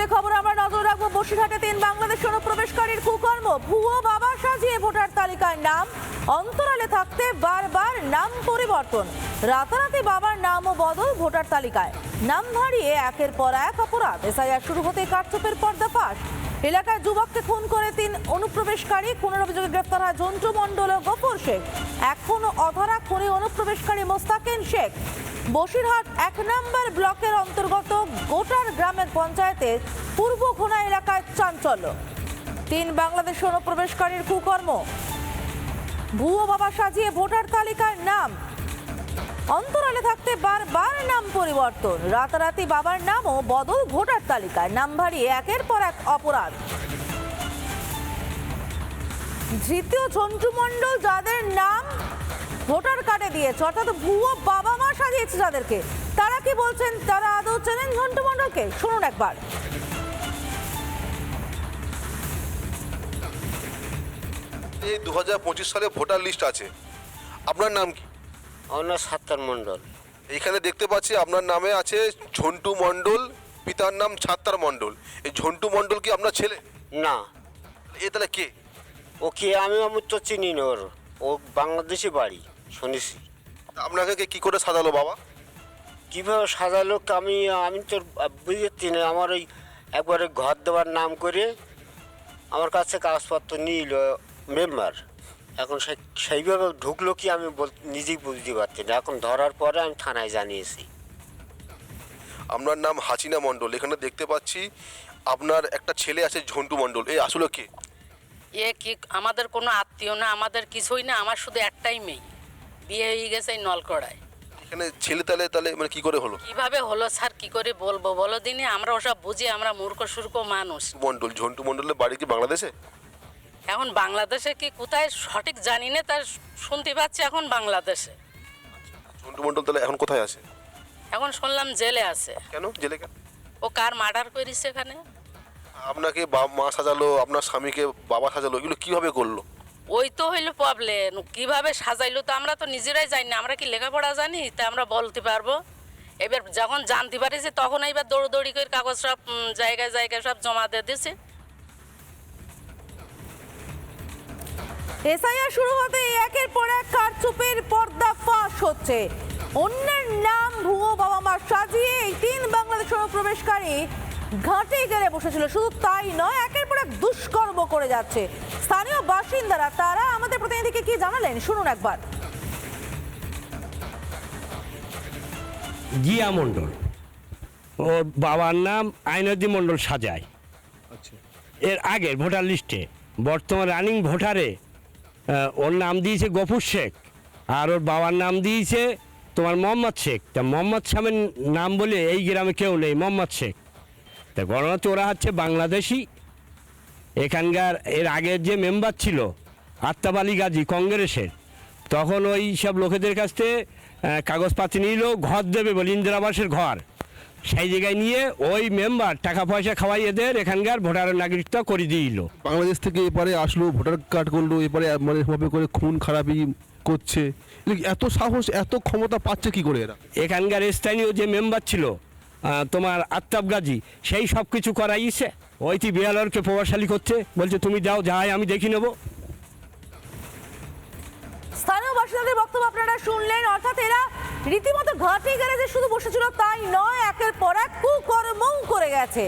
যে খবর আমরা নজর রাখব, বসিরহাটে তিন বাংলাদেশ অনুপ্রবেশকারীর কুকর্ম। ভুয়ো বাবা সাজিয়ে ভোটার তালিকায় নাম, অন্তরালে থাকতে বারবার নাম পরিবর্তন। রাতারাতি বাবার নাম ও বদল ভোটার তালিকায়। নাম হারিয়ে একের পর এক অপরাধ। এসআইআর শুরু হতে কারচুপের পর্দাফাশ এলাকায় যুবককে খুন করে তিন অনুপ্রবেশকারী। খুনের অভিযোগে গ্রেফতার হয় জন্টু ও গফর শেখ। এখনও অধরা খুনি অনুপ্রবেশকারী মোস্তাকিন শেখ। বসিরহাট এক নম্বর ব্লকের অন্তর্গত গোটার গ্রামের পঞ্চায়েতের পূর্ব ঘোনা এলাকায় চাঞ্চল্য। তিন বাংলাদেশ অনুপ্রবেশকারীর কুকর্ম। ভুয়ো বাবা সাজিয়ে ভোটার তালিকার নাম। অন্তরালে থাকতে বারবার নাম পরিবর্তন। রাতারাতি বাবার নামও বদল ভোটার তালিকায়। নাম ভারিয়ে একের পর এক অপরাধ। দ্বিতীয় ঝন্টু মণ্ডল, যাদের নাম ভোটার কার্ডে দিয়েছে অর্থাৎ ভুয়ো বাবা মা সাজিয়েছে যাদেরকে তারা কি বলছেন? তারা আদৌ চেনেন ঝন্টু মণ্ডলকে? শুনুন একবার। এই দু হাজার পঁচিশ সালে ভোটার লিস্ট আছে। আপনার নাম কি? আমার নাম সাত্তার মণ্ডল। এখানে দেখতে পাচ্ছি আপনার নামে আছে ঝন্টু মণ্ডল পিতার নাম ছাত্তার মণ্ডল। এই ঝন্টু মণ্ডল কি আপনার ছেলে? না। এ তাহলে কে? ও কে? আমি আমি তো চিনি না ওর। ও বাংলাদেশি বাড়ি। শুনেছি। আপনাকে কে কি করে সাজালো বাবা? কীভাবে সাজালো আমি আমি তো বুঝতে না। আমার ওই একবারে ঘর দেওয়ার নাম করে আমার কাছে কাগজপত্র নিল মেম্বার। এখন সে সেইভাবে ঢুকলো কি আমি বল- নিজেই বুঝতে পারছি না। এখন ধরার পরে আমি থানায় জানিয়েছি। আপনার নাম হাসিনা মণ্ডল। এখানে দেখতে পাচ্ছি আপনার একটা ছেলে আছে ঝন্টু মণ্ডল। এই আসলে কে? এ কি আমাদের কোনো আত্মীয় না আমাদের কিছুই না আমার শুধু একটাই মেয়ে। বিয়ে হয়ে গেছে এই নলকড়ায়। এখানে ছেলে তাহলে তাহলে মানে কি করে হলো? কীভাবে হলো স্যার কি করে বলব? বলো দিনে আমরা ওসব বুঝি আমরা মূর্খ সুর্খ মানুষ। মণ্ডল ঝন্টু মণ্ডলের বাড়ি কি বাংলাদেশে? এখন বাংলাদেশে কি কোথায় সঠিক জানি না তার শুনতে পাচ্ছি এখন বাংলাদেশে। ঝন্টু মণ্ডল তাহলে এখন কোথায় আছে? এখন শুনলাম জেলে আছে। কেন? জেলে কেন? ও কার মার্ডার করেছে এখানে? আপনাকে বাপ মা সাজালো আপনার স্বামীকে বাবা সাজালো এগুলো কীভাবে করল? ওই তো হইল প্রবলেম কীভাবে সাজাইলো তো আমরা তো নিজেরাই জানি না। আমরা কি লেখাপড়া জানি? তা আমরা বলতে পারব। এবার যখন জানতে পারিছি তখন এবার দৌড়দৌড়ি করে কাগজ সব জায়গায় জায়গায় সব জমা দিয়ে দিছে। এসআইআর শুরু হতে একের পর এক কারচুপের পর্দা ফাঁস হচ্ছে। অন্যের নাম ভুয়ো বাবা মা সাজিয়ে এই তিন বাংলাদেশ অনুপ্রবেশকারী ঘাটে গেড়ে বসেছিল শুধু তাই নয় একের পর এক দুষ্কর্ম করে যাচ্ছে। স্থানীয় বাসিন্দারা তারা আমাদের প্রতিনিধিকে কি জানালেন? শুনুন একবার। জিয়া মণ্ডল। ওর বাবার নাম আইনদ্দি মণ্ডল সাজায়। এর আগের ভোটার লিস্টে বর্তমান রানিং ভোটারে ওর নাম দিয়েছে গফুর শেখ আর ওর বাবার নাম দিয়েছে তোমার মোহাম্মদ শেখ। তা মোহাম্মদ শামের নাম বলে এই গ্রামে কেউ নেই মোহাম্মদ শেখ। তা গণনাতে ওরা হচ্ছে বাংলাদেশি। এখানকার এর আগের যে মেম্বার ছিল আত্তাব আলী গাজী কংগ্রেসের তখন ওই সব লোকেদের কাছ থেকে কাগজপাতি নিল ঘর দেবে বলে ইন্দিরাবাসের ঘর। সেই জায়গায় নিয়ে ওই মেম্বার টাকা পয়সা খাওয়াই এদের এখানকার ভোটার নাগরিকত্ব করে দিল। বাংলাদেশ থেকে এপারে আসলো ভোটার কার্ড করল এপারে মানে এভাবে করে খুন খারাপি করছে। এত সাহস এত ক্ষমতা পাচ্ছে কি করে এরা? এখানকার স্থানীয় যে মেম্বার ছিল তোমার আত্তাব গাজী, সেই সব কিছু করাইছে? ওইটি বিয়ালরকে প্রভাবশালী করছে বলছে, তুমি যাও, যাই, আমি দেখি নেব। স্থানীয় বাসিন্দাদের বক্তব্য আপনারা শুনলেন। অর্থাৎ এরা রীতিমতো ঘাটে গ্যারেজে শুধু বসেছিল, তাই নয়, একের পর এক কুকর্মও করে গেছে।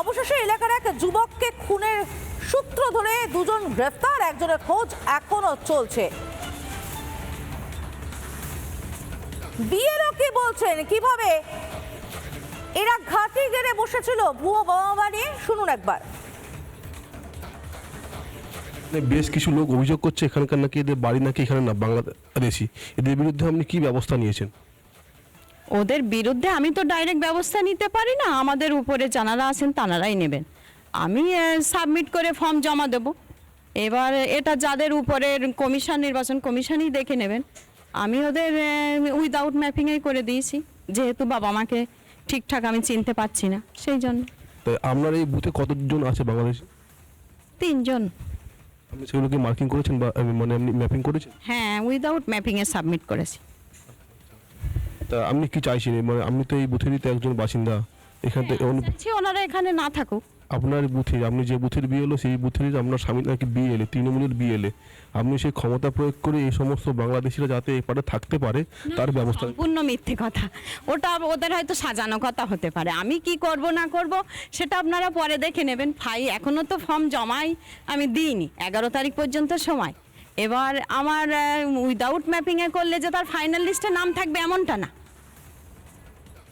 অবশেষে এলাকার এক যুবককে খুনের সূত্র ধরে দুজন গ্রেফতার, একজনের খোঁজ এখনও চলছে। বিয়েরও কি বলছেন? কীভাবে এরা ঘাটি গেড়ে বসেছিল। ভুয়ো বাবা মা নিয়ে শুনুন একবার। মানে বেশ কিছু লোক অভিযোগ করছে এখানকার নাকি এদের বাড়ি নাকি এখানে না বাংলাদেশি। এদের বিরুদ্ধে আপনি কি ব্যবস্থা নিয়েছেন? ওদের বিরুদ্ধে আমি তো ডাইরেক্ট ব্যবস্থা নিতে পারি না। আমাদের উপরে যারা আছেন তানারাই নেবেন। আমি সাবমিট করে ফর্ম জমা দেব। এবার এটা যাদের উপরের কমিশন নির্বাচন কমিশনই দেখে নেবেন। আমি ওদের উইদাউট ম্যাপিংয়ে করে দিয়েছি। যেহেতু বাবা মাকে ঠিকঠাক আমি চিনতে পারছি না সেই জন্য। তো আপনার এই বুথে কতজন আছে বাংলাদেশি? তিনজন। আপনি সেগুলোকে মার্কিং করেছেন বা মানে আপনি ম্যাপিং করেছেন? হ্যাঁ উইদাউট ম্যাপিংয়ে সাবমিট করেছি। তা আপনি কি চাইছেন? মানে আমি তো এই বুথেরই তো একজন বাসিন্দা এখানে থেকে চাইছি ওনারা এখানে না থাকুক। আপনার বুথে আপনি যে বুথের বিয়ে এলো সেই বুথেরই আপনার স্বামী নাকি বিয়ে এলে তৃণমূলের বিয়ে এলে আপনি সেই ক্ষমতা প্রয়োগ করে এই সমস্ত বাংলাদেশিরা যাতে এপারে থাকতে পারে তার ব্যবস্থা সম্পূর্ণ মিথ্যে কথা। ওটা ওদের হয়তো সাজানো কথা হতে পারে। আমি কি করব না করব সেটা আপনারা পরে দেখে নেবেন। ফাই এখনও তো ফর্ম জমাই আমি দিইনি। এগারো তারিখ পর্যন্ত সময়। এবার আমার উইদাউট ম্যাপিংয়ে করলে যে তার ফাইনাল লিস্টে নাম থাকবে এমনটা না।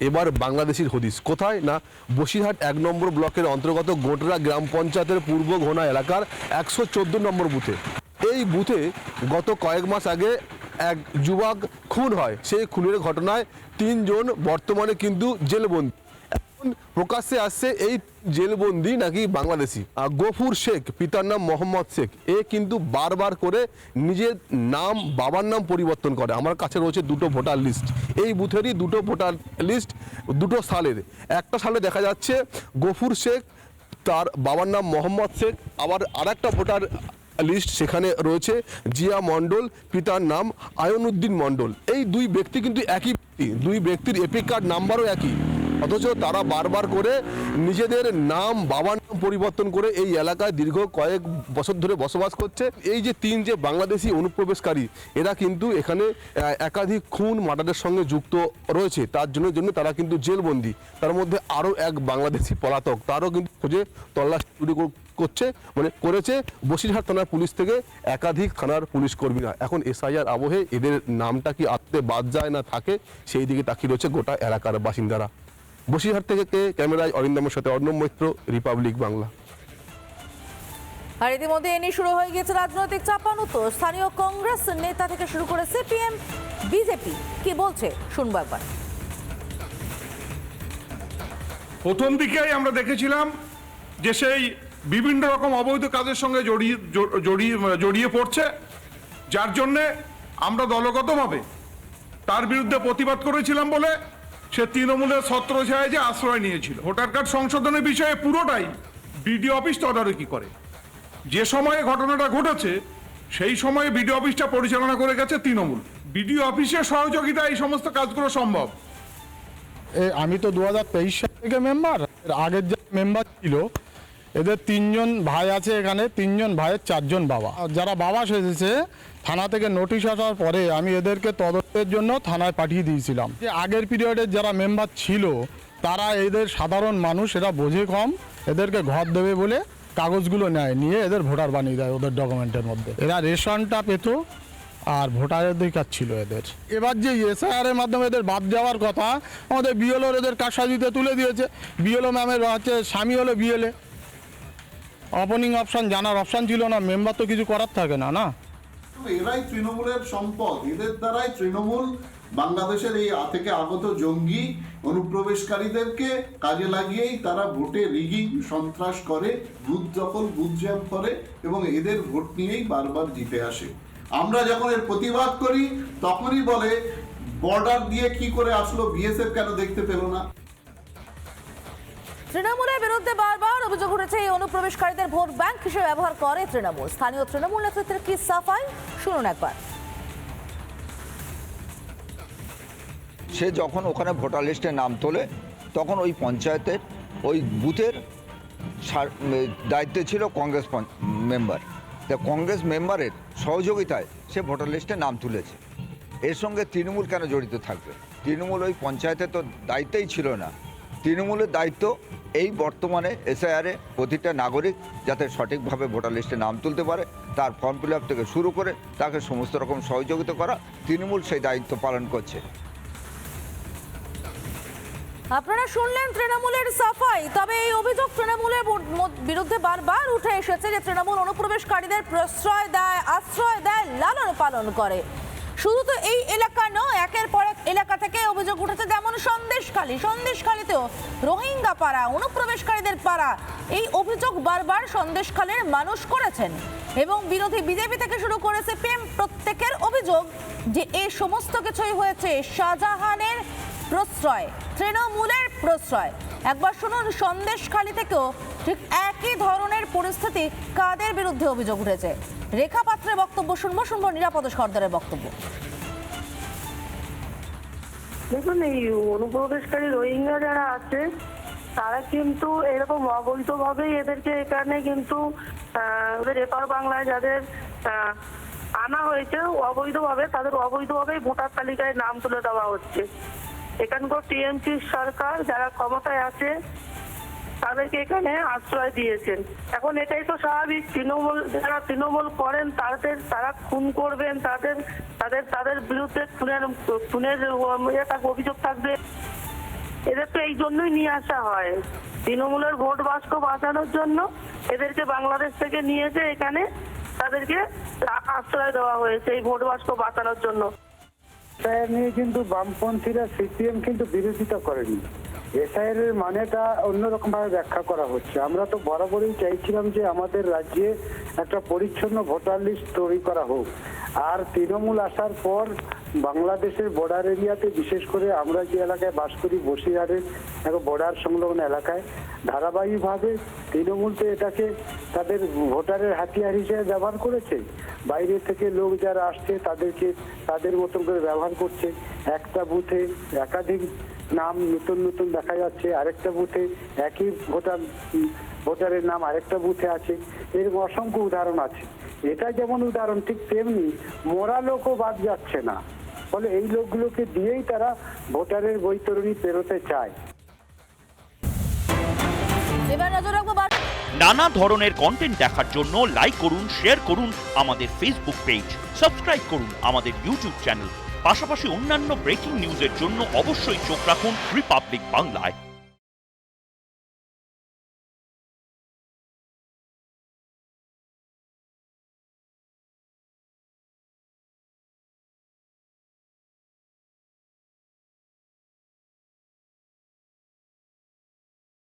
এবার বাংলাদেশের হদিস কোথায়? না, বসিরহাট এক নম্বর ব্লকের অন্তর্গত গোটরা গ্রাম পঞ্চায়েতের পূর্ব ঘোনা এলাকার একশো চোদ্দ নম্বর বুথে। এই বুথে গত কয়েক মাস আগে এক যুবক খুন হয়। সেই খুনের ঘটনায় তিনজন বর্তমানে কিন্তু জেলবন্দি। প্রকাশ্যে আসছে এই জেলবন্দি নাকি বাংলাদেশি? গফুর শেখ, পিতার নাম মোহাম্মদ শেখ। এ কিন্তু বারবার করে নিজের নাম, বাবার নাম পরিবর্তন করে। আমার কাছে রয়েছে দুটো ভোটার লিস্ট। এই বুথেরই দুটো ভোটার লিস্ট, দুটো সালের। একটা সালে দেখা যাচ্ছে গফুর শেখ, তার বাবার নাম মোহাম্মদ শেখ। আবার আরেকটা ভোটার লিস্ট সেখানে রয়েছে জিয়া মণ্ডল, পিতার নাম আয়নুদ্দিন মণ্ডল। এই দুই ব্যক্তি কিন্তু একই দুই ব্যক্তির এপিক কার্ড নাম্বারও একই। অথচ তারা বারবার করে নিজেদের নাম, বাবার নাম পরিবর্তন করে এই এলাকায় দীর্ঘ কয়েক বছর ধরে বসবাস করছে। এই যে তিন যে বাংলাদেশি অনুপ্রবেশকারী, এরা কিন্তু এখানে একাধিক খুন, মার্ডারের সঙ্গে যুক্ত রয়েছে। তার জন্য জন্য তারা কিন্তু জেলবন্দি। তার মধ্যে আরও এক বাংলাদেশি পলাতক, তারও কিন্তু খোঁজে তল্লাশি শুরু করছে মানে করেছে বসিরহাট থানার পুলিশ থেকে একাধিক থানার পুলিশ কর্মীরা। এখন এসআইআর আবহে এদের নামটা কি আত্মে বাদ যায় না থাকে, সেই দিকে তাকিয়ে রয়েছে গোটা এলাকার বাসিন্দারা। বসিরহাট থেকে ক্যামেরায় অরিন্দমের সাথে অর্ণব মৈত্র রিপাবলিক বাংলা। আর ইতিমধ্যে এ নিয়ে শুরু হয়ে গিয়েছে রাজনৈতিক চাপানুতো। স্থানীয় কংগ্রেস নেতা থেকে শুরু করে সিপিএম বিজেপি কি বলছে? শুনব একবার। প্রথম দিকেই আমরা দেখেছিলাম যে সেই বিভিন্ন রকম অবৈধ কাজের সঙ্গে জড়িয়ে জড়িয়ে জড়িয়ে পড়ছে যার জন্যে আমরা দলগতভাবে তার বিরুদ্ধে প্রতিবাদ করেছিলাম বলে সে তৃণমূলের ছত্র যে আশ্রয় নিয়েছিল। ভোটার কার্ড সংশোধনের বিষয়ে পুরোটাই বিডিও অফিস তদারকি করে। যে সময়ে ঘটনাটা ঘটেছে, সেই সময়ে বিডিও অফিসটা পরিচালনা করে গেছে তৃণমূল। বিডিও অফিসের সহযোগিতা এই সমস্ত কাজগুলো সম্ভব? আমি তো দু হাজার তেইশ সাল থেকে মেম্বার আগের যে মেম্বার ছিল এদের তিনজন ভাই আছে এখানে, তিনজন ভাইয়ের চারজন বাবা। যারা বাবা সেজেছে থানা থেকে নোটিশ আসার পরে আমি এদেরকে তদন্তের জন্য থানায় পাঠিয়ে দিয়েছিলাম। যে আগের পিরিয়ডের যারা মেম্বার ছিল, তারা এদের সাধারণ মানুষ, এরা বোঝে কম, এদেরকে ঘর দেবে বলে কাগজগুলো নেয়, নিয়ে এদের ভোটার বানিয়ে দেয় ওদের ডকুমেন্টের মধ্যে। এরা রেশনটা পেত, আর ভোটারের অধিকার ছিল এদের। এবার যে এসআইআর এর মাধ্যমে এদের বাদ যাওয়ার কথা, আমাদের বিএলওর এদের কারসাজিতে তুলে দিয়েছে। বিএলও ম্যামের হচ্ছে, স্বামী হলো বিএলএ ওপেনিং অপশন জানার অপশন ছিল না মেম্বার তো কিছু করার থাকে না না? এরাই তৃণমূলের সম্পদ। এদের দ্বারাই তৃণমূল বাংলাদেশের এই থেকে আগত জঙ্গি অনুপ্রবেশকারীদেরকে কাজে লাগিয়েই তারা ভোটে রিগিং সন্ত্রাস করে বুথ দখল বুথ জ্যাম করে এবং এদের ভোট নিয়েই বারবার জিতে আসে। আমরা যখন এর প্রতিবাদ করি, তখনই বলে বর্ডার দিয়ে কি করে আসলো বিএসএফ কেন দেখতে পেল না? তৃণমূলের বিরুদ্ধে বারবার অভিযোগ উঠেছে, এই অনুপ্রবেশকারীদের ভোট ব্যাংক হিসেবে ব্যবহার করে তৃণমূল? স্থানীয় তৃণমূল নেতৃত্বের কি সাফাই? শুনুন একবার। সে যখন ওখানে ভোটার লিস্টে নাম তোলে, তখন ওই পঞ্চায়েতের ওই বুথের দায়িত্বে ছিল কংগ্রেস মেম্বার। তা কংগ্রেস মেম্বারের সহযোগিতায় সে ভোটার লিস্টে নাম তুলেছে। এর সঙ্গে তৃণমূল কেন জড়িত থাকবে? তৃণমূল ওই পঞ্চায়েতের তো দায়িত্বেই ছিল না। তৃণমূলের দায়িত্ব এই বর্তমানে এসআইআরে প্রতিটা নাগরিক যাতে সঠিকভাবে ভোটার লিস্টে নাম তুলতে পারে, তার ফর্ম ফিল থেকে শুরু করে তাকে সমস্ত রকম সহযোগিতা করা তৃণমূল সেই দায়িত্ব পালন করছে। আপনারা শুনলেন তৃণমূলের সাফাই, তবে এই অভিযোগ তৃণমূলের বিরুদ্ধে বারবার উঠে এসেছে যে তৃণমূল অনুপ্রবেশকারীদের প্রশ্রয় দেয়, আশ্রয় দেয়, লালন পালন করে। শুধু তো এই এলাকা নয়, একের পর এক এলাকা থেকে অভিযোগ উঠেছে যেমন সন্দেশখালী। সন্দেশখালীতেও রোহিঙ্গা পাড়া অনুপ্রবেশকারীদের পাড়া। এই অভিযোগ বারবার সন্দেশখালীর মানুষ করেছেন। এবং বিরোধী বিজেপি থেকে শুরু করে সিপিএম প্রত্যেকের অভিযোগ যে এই সমস্ত কিছুই হয়েছে শাহজাহানের প্রশ্রয়, তৃণমূলের প্রশ্রয়। একবার শুনুন, সন্দেশখালী থেকেও ঠিক একই ধরনের পরিস্থিতি কাদের বিরুদ্ধে অভিযোগ উঠেছে? রেখা পাত্রের বক্তব্য শুনব শুনব নিরাপদ সর্দারের বক্তব্য। দেখুন, এই অনুপ্রবেশকারী রোহিঙ্গা যারা আছে, তারা কিন্তু এরকম অবৈধভাবেই এদেরকে এখানে কিন্তু ওদের এপার বাংলায় যাদের আনা হয়েছে, অবৈধভাবে, তাদের অবৈধভাবেই ভোটার তালিকায় নাম তুলে দেওয়া হচ্ছে। এখানকার টিএমসি সরকার যারা ক্ষমতায় আছে, তাদেরকে এখানে আশ্রয় দিয়েছেন। এখন এটাই তো স্বাভাবিক, তৃণমূল যারা তৃণমূল করেন, তাদের, তারা খুন করবেন, তাদের তাদের তাদের বিরুদ্ধে খুনের খুনের অভিযোগ থাকবে। এদের তো এই জন্যই নিয়ে আসা হয়। তৃণমূলের ভোট বাক্স বাঁচানোর জন্য এদেরকে বাংলাদেশ থেকে নিয়েছে এখানে তাদেরকে আশ্রয় দেওয়া হয়েছে এই ভোট বাস্ক বাঁচানোর জন্য। এসআইআর নিয়ে কিন্তু বামপন্থীরা সিপিএম কিন্তু বিরোধিতা করেনি। এসআইআর মানেটা অন্যরকম ভাবে ব্যাখ্যা করা হচ্ছে। আমরা তো বরাবরই চাইছিলাম যে আমাদের রাজ্যে একটা পরিচ্ছন্ন ভোটার লিস্ট তৈরি করা হোক। আর তৃণমূল আসার পর বাংলাদেশের বর্ডার এরিয়াতে, বিশেষ করে আমরা যে এলাকায় বাস করি বসিরহাটের একটা বর্ডার সংলগ্ন এলাকায়, ধারাবাহিকভাবে তৃণমূল তো এটাকে তাদের ভোটারের হাতিয়ার হিসেবে ব্যবহার করেছে। বাইরে থেকে লোক যারা আসছে, তাদেরকে তাদের মতন করে ব্যবহার করছে। একটা বুথে একাধিক নাম নতুন নতুন দেখা যাচ্ছে, আরেকটা বুথে একই ভোটার, ভোটারের নাম আরেকটা বুথে আছে। এরকম অসংখ্য উদাহরণ আছে। এটা যেমন উদাহরণ, ঠিক তেমনি মোরা লোকও বাদ যাচ্ছে না। ফলে এই লোকগুলোকে দিয়েই তারা ভোটারের বৈতরণী পেরোতে চায়। এবার নজর রাখব নানা ধরনের কন্টেন্ট দেখার জন্য লাইক করুন শেয়ার করুন আমাদের ফেসবুক পেজ সাবস্ক্রাইব করুন আমাদের ইউটিউব চ্যানেল পাশাপাশি অন্যান্য ব্রেকিং নিউজের জন্য অবশ্যই চোখ রাখুন রিপাবলিক বাংলায়